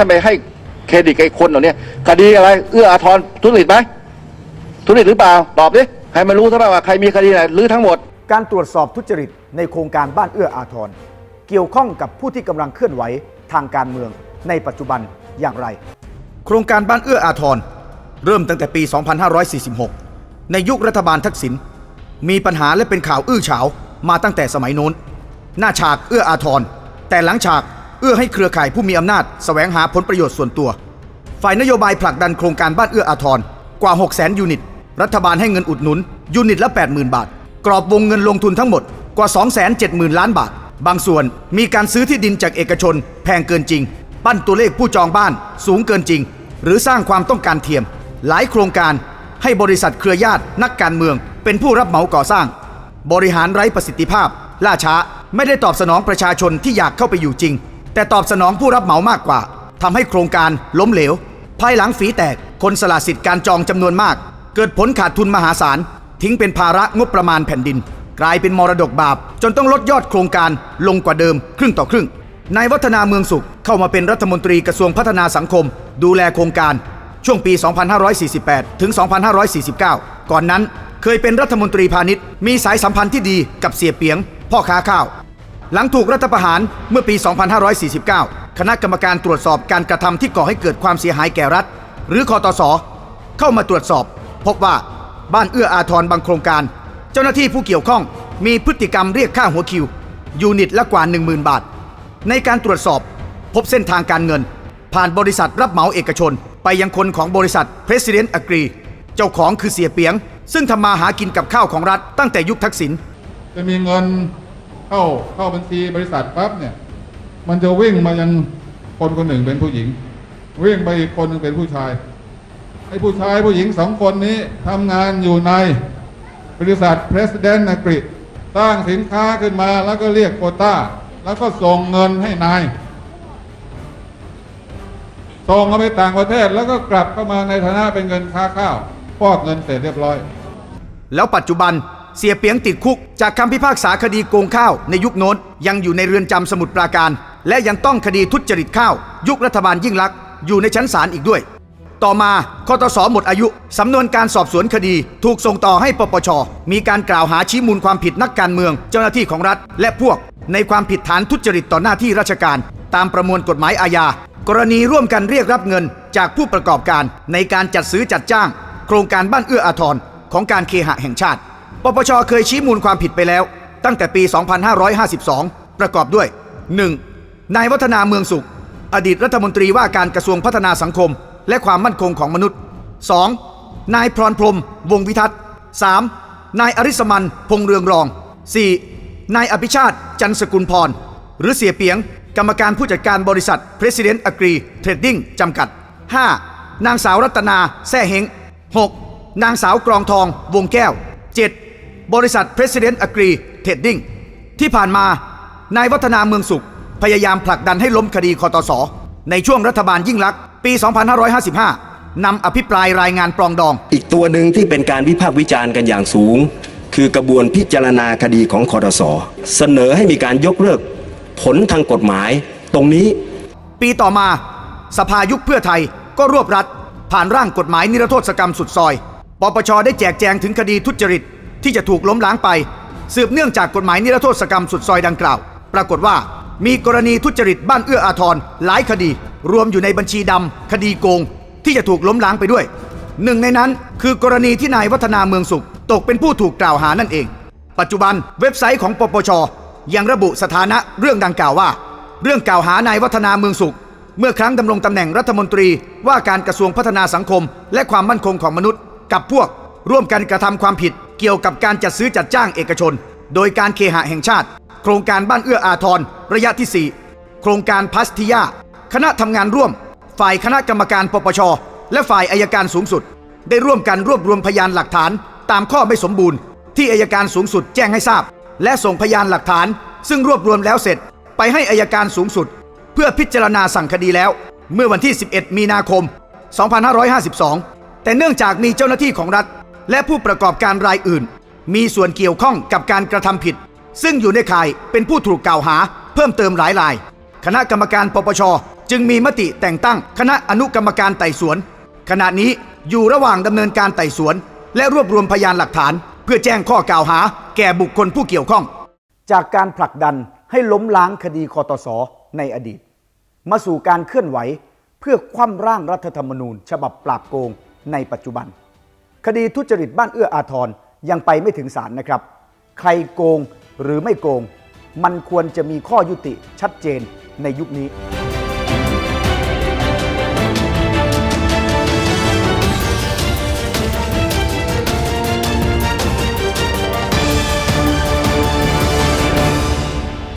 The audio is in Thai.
ท่านไปให้เครดิตกับไอ้คนเหล่านี้คดีอะไร เอื้ออาทรทุจริตไหมทุจริตหรือเปล่า ตอบดิให้มันรู้ซะบ้างว่าใครมีคดีไหนหรือทั้งหมด การตรวจสอบทุจริตในโครงการบ้านเอื้ออาทรเกี่ยวข้องกับผู้ที่กำลังเคลื่อนไหวทางการเมืองในปัจจุบันอย่างไร โครงการบ้านเอื้ออาทรเริ่มตั้งแต่ปี 2546 ในยุครัฐบาลทักษิณมีปัญหาและเป็นข่าวอื้อฉาวมาตั้งแต่สมัยโน้น หน้าฉากเอื้ออาทรแต่หลังฉาก เอื้อให้เครือข่ายผู้มีอำนาจแสวงหาผลประโยชน์ส่วนตัว ฝ่ายนโยบายผลักดันโครงการบ้านเอื้ออาทรกว่า 6 0 0 0 0 ยูนิต รัฐบาลให้เงินอุดหนุน ยูนิตละ 80,000 บาท กรอบวงเงินลงทุนทั้งหมดกว่า 270,000 ล้านบาท บางส่วนมีการซื้อที่ดินจากเอกชน แพงเกินจริง ปั้นตัวเลขผู้จองบ้านสูงเกินจริง หรือสร้างความต้องการเทียม หลายโครงการให้บริษัทเครือญาตินักการเมือง เป็นผู้รับเหมาก่อสร้าง บริหารไร้ประสิทธิภาพ ล่าช้าไม่ได้ตอบสนองประชาชนที่อยากเข้าไปอยู่จริง แต่ตอบสนองผู้รับเหมามากกว่าทำให้โครงการล้มเหลว ภายหลังฝีแตกคนสละสิทธิ์การจองจำนวนมาก เกิดผลขาดทุนมหาศาล ทิ้งเป็นภาระงบประมาณแผ่นดิน กลายเป็นมรดกบาป จนต้องลดยอดโครงการลงกว่าเดิมครึ่งต่อครึ่งนายวัฒนาเมืองสุขเข้ามาเป็นรัฐมนตรีกระทรวงพัฒนาสังคม ดูแลโครงการช่วงปี 2548 ถึง 2549 ก่อนนั้นเคยเป็นรัฐมนตรีพาณิชย์ มีสายสัมพันธ์ที่ดีกับเสียเปียง พ่อค้าข้าว หลังถูกรัฐประหารเมื่อปี 2549 คณะกรรมการตรวจสอบการกระทำที่ก่อให้เกิดความเสียหายแก่รัฐ หรือคอตส เข้ามาตรวจสอบ พบว่าบ้านเอื้ออาทรบางโครงการ เจ้าหน้าที่ผู้เกี่ยวข้องมีพฤติกรรมเรียกค่าหัวคิว ยูนิตละกว่า 10,000 บาท ในการตรวจสอบพบเส้นทางการเงิน ผ่านบริษัทรับเหมาเอกชน ไปยังคนของบริษัท President Agree เจ้าของคือเสียเปียง ซึ่งทำมาหากินกับข้าวของรัฐตั้งแต่ยุคทักษิณจะมีเงิน เข้าเข้าบัญชีบริษัทปั๊บเนี่ย มันจะวิ่งมายังคนคนหนึ่งเป็นผู้หญิง วิ่งไปอีกคนนึงเป็นผู้ชายไอ้ผู้ชายผู้หญิงสองคนนี้ทำงานอยู่ในบริษัท President อังกฤษสร้างสินค้าขึ้นมาแล้วก็เรียกโคต้า แล้วก็ส่งเงินให้นายส่งเอาไปต่างประเทศแล้วก็กลับเข้ามาในฐานะเป็นเงินค้าข้าวฟอกเงินเสร็จเรียบร้อย แล้วปัจจุบัน เสียเปียงติดคุก จากคำพิพากษาคดีโกงข้าวในยุคโน้น ยังอยู่ในเรือนจำสมุทรปราการ และยังต้องคดีทุจริตข้าว ยุครัฐบาลยิ่งลักษณ์อยู่ในชั้นศาลอีกด้วย ต่อมาคอตสหมดอายุ สำนวนการสอบสวนคดีถูกส่งต่อให้ปปช มีการกล่าวหาชี้มูลความผิดนักการเมือง เจ้าหน้าที่ของรัฐ และพวก ในความผิดฐานทุจริตต่อหน้าที่ราชการ ตามประมวลกฎหมายอาญา กรณีร่วมกันเรียกรับเงิน จากผู้ประกอบการในการจัดซื้อจัดจ้าง โครงการบ้านเอื้ออาทรของการเคหะแห่งชาติ ปปชเคยชี้มูลความผิดไปแล้ว ตั้งแต่ปี 2552 ประกอบด้วย 1. นายวัฒนาเมืองสุข อดีตรัฐมนตรีว่าการกระทรวงพัฒนาสังคม และความมั่นคงของมนุษย์ 2. นายพรพรม วงศ์วิทัตน์ 3. นายอริสมัน พงเรืองรอง 4. นายอภิชาติ จันสกุลพร หรือเสียเปียง กรรมการผู้จัดการบริษัท President Agree Trading จำกัด 5. นางสาวรัตนา แซ่เฮง 6. นางสาวกรองทอง วงแก้ว 7. บริษัท President Agree Trading ที่ผ่านมานายวัฒนาเมืองสุข พยายามผลักดันให้ล้มคดีคอตสในช่วงรัฐบาลยิ่งลักษณ์ปี 2555 นำอภิปรายรายงานปรองดอง อีกตัวหนึ่งที่เป็นการวิพากษ์วิจารณ์กันอย่างสูง คือกระบวนพิจารณาคดีของคอรสเสนอให้มีการยกเลิก ผลทางกฎหมาย ตรงนี้ ปีต่อมา สภายุคเพื่อไทยก็รวบรัดผ่านร่างกฎหมายนิรโทษกรรมสุดซอย ปปชได้แจกแจงถึงคดีทุจริต ที่จะถูกล้มล้างไป สืบเนื่องจากกฎหมายนิรโทษกรรมสุดซอยดังกล่าว ปรากฏว่ามีกรณีทุจริตบ้านเอื้ออาทรหลายคดี รวมอยู่ในบัญชีดำคดีโกง ที่จะถูกล้มล้างไปด้วย หนึ่งในนั้นคือกรณีที่นายวัฒนาเมืองสุข ตกเป็นผู้ถูกกล่าวหานั่นเอง ปัจจุบันเว็บไซต์ของปปชยังระบุสถานะเรื่องดังกล่าวว่า เรื่องกล่าวหานายวัฒนาเมืองสุข เมื่อครั้งดำรงตำแหน่งรัฐมนตรีว่าการกระทรวงพัฒนาสังคม และความมั่นคงของมนุษย์ กับพวกร่วมกันกระทำความผิด เกี่ยวกับการจัดซื้อจัดจ้างเอกชน โดยการเคหะแห่งชาติ โครงการบ้านเอื้ออาทร ระยะที่ 4 โครงการพัสทิยา คณะทำงานร่วม ฝ่ายคณะกรรมการปปช และฝ่ายอายการสูงสุด ได้ร่วมกันรวบรวมพยานหลักฐาน ตามข้อไม่สมบูรณ์ ที่อายการสูงสุดแจ้งให้ทราบ และส่งพยานหลักฐาน ซึ่งรวบรวมแล้วเสร็จ ไปให้อายการสูงสุด เพื่อพิจารณาสั่งคดีแล้ว เมื่อวันที่ 11 มีนาคม 2552 แต่เนื่องจากมีเจ้าหน้าที่ของรัฐ และผู้ประกอบการรายอื่น มีส่วนเกี่ยวข้องกับการกระทำผิด ซึ่งอยู่ในข่ายเป็นผู้ถูกกล่าวหา เพิ่มเติมหลายราย คณะกรรมการปปช จึงมีมติแต่งตั้งคณะอนุกรรมการไต่สวน ขณะนี้อยู่ระหว่างดำเนินการไต่สวน และรวบรวมพยานหลักฐาน เพื่อแจ้งข้อกล่าวหา แก่บุคคลผู้เกี่ยวข้อง จากการผลักดันให้ล้มล้างคดีคอตสในอดีต มาสู่การเคลื่อนไหวเพื่อคว่ำร่างรัฐธรรมนูญ ฉบับปราบโกงในปัจจุบัน คดีทุจริตบ้านเอื้ออาทรยังไปไม่ถึงศาลนะครับ ใครโกงหรือไม่โกง มันควรจะมีข้อยุติชัดเจนในยุคนี้